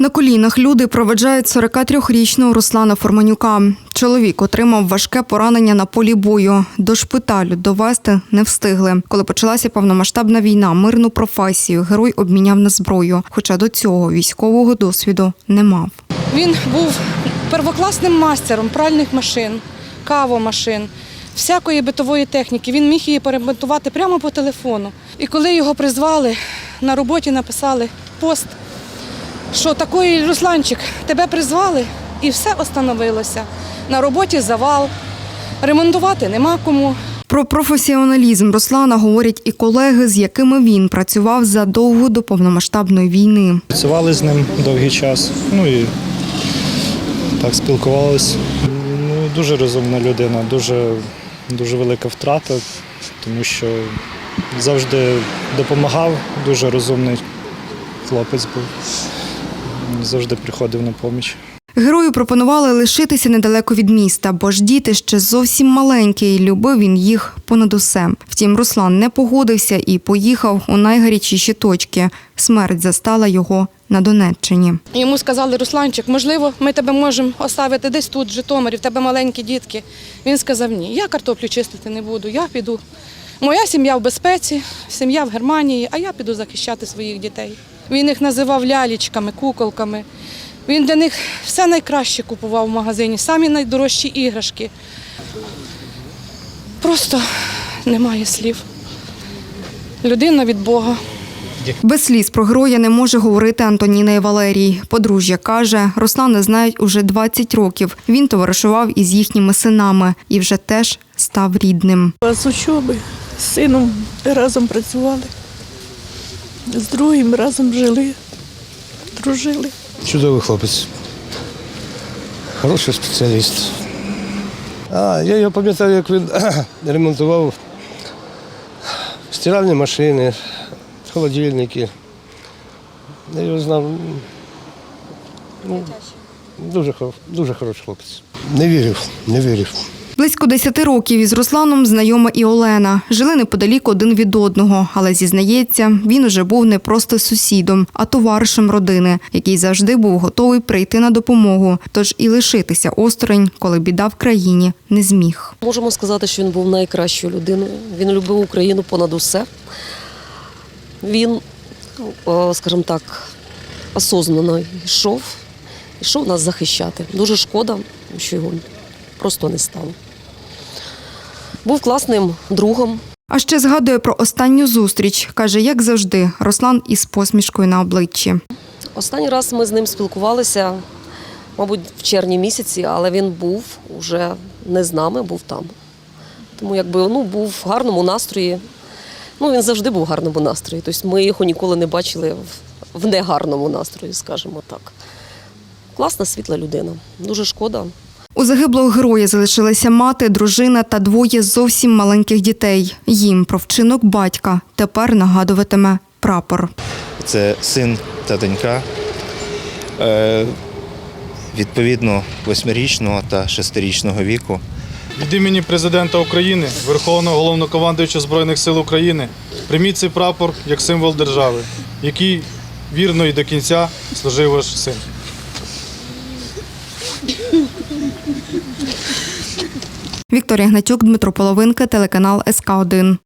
На колінах люди проведжають 43-річного Руслана Форманюка. Чоловік отримав важке поранення на полі бою. До шпиталю довести не встигли. Коли почалася повномасштабна війна, мирну професію герой обміняв на зброю. Хоча до цього військового досвіду не мав. Він був первокласним мастером пральних машин, кавомашин, всякої битової техніки. Він міг її перемонтувати прямо по телефону. І коли його призвали, на роботі написали пост, що такий Русланчик, тебе призвали, і все остановилося. На роботі завал, ремонтувати нема кому. Про професіоналізм Руслана говорять і колеги, з якими він працював задовго до повномасштабної війни. Працювали з ним довгий час. Ну і так спілкувалися. Ну, дуже розумна людина, дуже, дуже велика втрата, тому що завжди допомагав, дуже розумний хлопець був. Завжди приходив на поміч. Герою пропонували лишитися недалеко від міста, бо ж діти ще зовсім маленькі, і любив він їх понад усе. Втім, Руслан не погодився і поїхав у найгарячіші точки. Смерть застала його на Донеччині. Йому сказали, Русланчик, можливо, ми тебе можемо оставити десь тут, в Житомирі, в тебе маленькі дітки. Він сказав, ні, я картоплю чистити не буду, я піду. Моя сім'я в безпеці, сім'я в Германії, а я піду захищати своїх дітей. Він їх називав лялічками, куколками. Він для них все найкраще купував в магазині, самі найдорожчі іграшки. Просто немає слів. Людина від Бога. Без сліз про героя не може говорити Антоніна і Валерій. Подружжя каже, Руслана знають уже 20 років. Він товаришував із їхніми синами і вже теж став рідним. З учоби з сином разом працювали, з другим разом жили, дружили. Чудовий хлопець. Хороший спеціаліст. А, я його пам'ятаю, як він ремонтував стиральні машини, холодильники. Я його знав. Ну, дуже, дуже хороший хлопець. Не вірив, не вірив. Близько 10 років із Русланом знайома і Олена. Жили неподалік один від одного, але зізнається, він уже був не просто сусідом, а товаришем родини, який завжди був готовий прийти на допомогу. Тож і лишитися осторонь, коли біда в країні, не зміг. Можемо сказати, що він був найкращою людиною. Він любив Україну понад усе. Він, скажімо так, осознанно йшов, йшов нас захищати. Дуже шкода, що його просто не стало. Був класним другом, А ще згадує про останню зустріч. Каже, як завжди, Руслан із посмішкою на обличчі. Останній раз ми з ним спілкувалися, мабуть, в червні місяці, але він був уже не з нами, був там. Тому якби ну, був в гарному настрої. Ну, він завжди був в гарному настрої. Тобто ми його ніколи не бачили в, негарному настрої, скажімо так. Класна світла людина. Дуже шкода. У загиблого героя залишилася мати, дружина та двоє зовсім маленьких дітей. Їм про вчинок батька тепер нагадуватиме прапор. Це син та донька. Е, Відповідно, восьмирічного та шестирічного віку. Від імені президента України, Верховного головнокомандуюча Збройних сил України, прийміть цей прапор як символ держави, який вірно і до кінця служив ваш син. Вікторія Гнатюк, Дмитро Половинка, телеканал СК 1